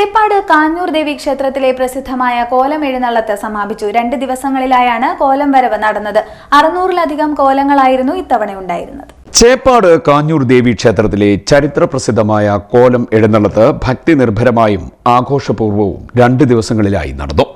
ചേപ്പാട് കാഞ്ഞൂർ ദേവി ക്ഷേത്രത്തിലെ പ്രസിദ്ധമായ കോലം എഴുന്നള്ളത്ത് സമാപിച്ചു. രണ്ട് ദിവസങ്ങളിലായാണ് കോലം വരവ് നടന്നത്. അറുന്നൂറിലധികം കോലങ്ങളായിരുന്നു ഇത്തവണ ഉണ്ടായിരുന്നത്. ചേപ്പാട് കാഞ്ഞൂർ ദേവി ക്ഷേത്രത്തിലെ ചരിത്ര പ്രസിദ്ധമായ കോലം എഴുന്നള്ളത്ത് ഭക്തി നിർഭരമായും ആഘോഷപൂർവവും രണ്ട് ദിവസങ്ങളിലായി നടന്നു.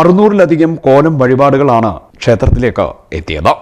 അറുന്നൂറിലധികം കോലം വഴിപാടുകളാണ് ക്ഷേത്രത്തിലേക്ക് എത്തിയത്.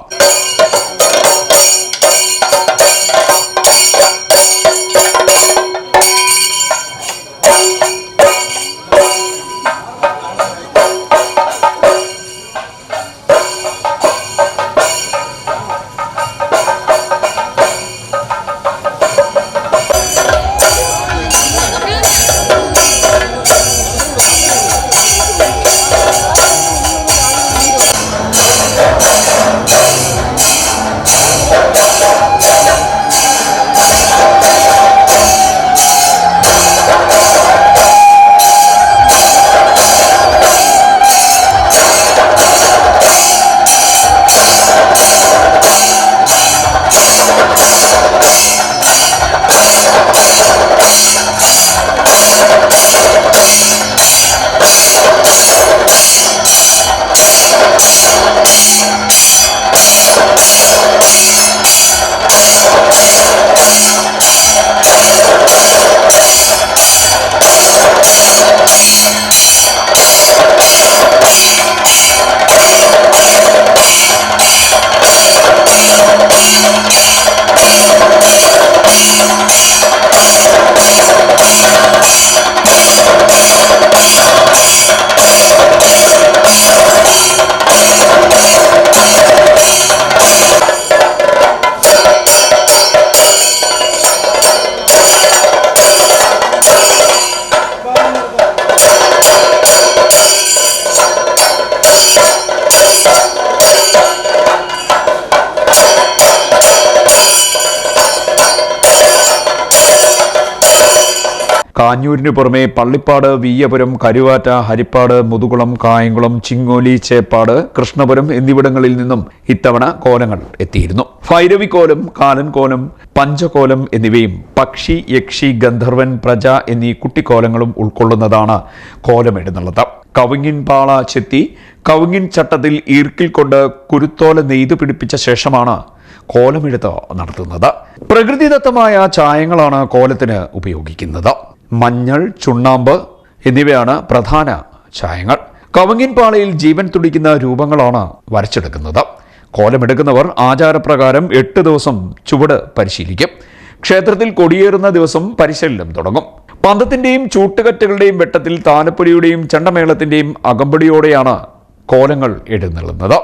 കാഞ്ഞൂരിനു പുറമെ പള്ളിപ്പാട് വീയപുരം കരുവാറ്റ ഹരിപ്പാട് മുതുകുളം കായംകുളം ചിങ്ങോലി ചേപ്പാട് കൃഷ്ണപുരം എന്നിവിടങ്ങളിൽ നിന്നും ഇത്തവണ കോലങ്ങൾ എത്തിയിരുന്നു. ഭൈരവിക്കോലം കാലൻകോലം പഞ്ചകോലം എന്നിവയും പക്ഷി യക്ഷി ഗന്ധർവൻ പ്രജ എന്നീ കുട്ടിക്കോലങ്ങളും ഉൾക്കൊള്ളുന്നതാണ് കോലമെഴുന്നള്ളത്. കവുങ്ങിൻ പാള ചെത്തി കവുങ്ങിൻ ചട്ടത്തിൽ ഈർക്കിൽ കൊണ്ട് കുരുത്തോല നെയ്തു പിടിപ്പിച്ച ശേഷമാണ് കോലമെഴുത്ത് നടത്തുന്നത്. പ്രകൃതിദത്തമായ ചായങ്ങളാണ് കോലത്തിന് ഉപയോഗിക്കുന്നത്. മഞ്ഞൾ ചുണ്ണാമ്പ് എന്നിവയാണ് പ്രധാന ചായങ്ങൾ. കവങ്ങിൻപാളയിൽ ജീവൻ തുടിക്കുന്ന രൂപങ്ങളാണ് വരച്ചെടുക്കുന്നത്. കോലമെടുക്കുന്നവർ ആചാരപ്രകാരം എട്ട് ദിവസം ചുവട് പരിശീലിക്കും. ക്ഷേത്രത്തിൽ കൊടിയേറുന്ന ദിവസം പരിശീലനം തുടങ്ങും. പന്തത്തിന്റെയും ചൂട്ടുകറ്റകളുടെയും വെട്ടത്തിൽ താലപ്പൊലിയുടെയും ചണ്ടമേളത്തിന്റെയും അകമ്പടിയോടെയാണ് കോലങ്ങൾ എഴുന്നള്ളുന്നത്.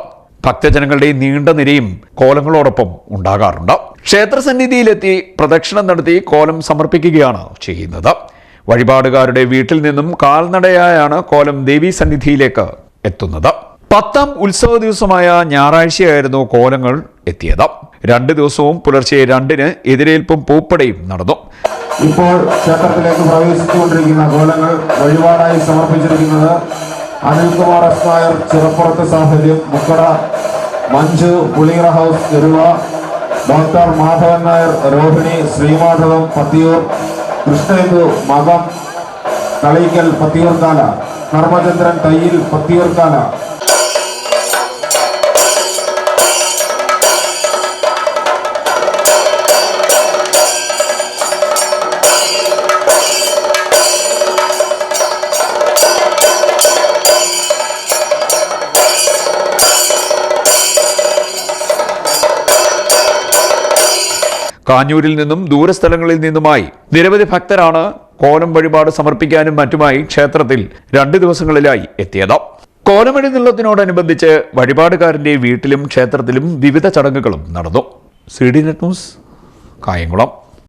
ഭക്തജനങ്ങളുടെ നീണ്ട നിരയും കോലങ്ങളോടൊപ്പം ഉണ്ടാകാറുണ്ട്. ക്ഷേത്രസന്നിധിയിലെത്തി പ്രദക്ഷിണം നടത്തി കോലം സമർപ്പിക്കുകയാണ് ചെയ്യുന്നത്. വഴിപാടുകാരുടെ വീട്ടിൽ നിന്നും കാൽനടയായാണ് കോലം ദേവീ സന്നിധിയിലേക്ക് എത്തുന്നത്. പത്താം ഉത്സവ ദിവസമായ ഞായറാഴ്ചയായിരുന്നു കോലങ്ങൾ എത്തിയത്. രണ്ട് ദിവസവും പുലർച്ചെ രണ്ടിന് എതിരേൽപ്പും പൂപ്പടയും നടന്നു. ഇപ്പോൾ ക്ഷേത്രത്തിലേക്ക് പ്രവേശിച്ചുകൊണ്ടിരിക്കുന്ന കോലങ്ങൾ വഴിപാടായി സമർപ്പിച്ചിരിക്കുന്നത് അനിൽകുമാർ എസ് നായർ ചിറപ്പുറത്ത് സാഹചര്യം മുക്കട മഞ്ജു പുളിയറ ഹൗസ് എരുവ ഡോക്ടർ മാധവൻ നായർ രോഹിണി ശ്രീമാധവം പത്തിയൂർ ಕೃಷ್ಣನಿಂದು ಮಗ ತಳೈಕಲ್ ಪತಿಯೂರ್ಕಾಲ ಧರ್ಮಚಂದ್ರನ್ ತೈಯಿಲ್ ಪತಿಯೂರ್ಕಾಲ കാഞ്ഞൂരിൽ നിന്നും ദൂരസ്ഥലങ്ങളിൽ നിന്നുമായി നിരവധി ഭക്തരാണ് കോലം വഴിപാട് സമർപ്പിക്കാനും മറ്റുമായി ക്ഷേത്രത്തിൽ രണ്ട് ദിവസങ്ങളിലായി എത്തിയത്. കോലമെഴുന്നള്ളത്തിനോടനുബന്ധിച്ച് വഴിപാടുകാരന്റെ വീട്ടിലും ക്ഷേത്രത്തിലും വിവിധ ചടങ്ങുകളും നടന്നു. C D net news Kayamkulam.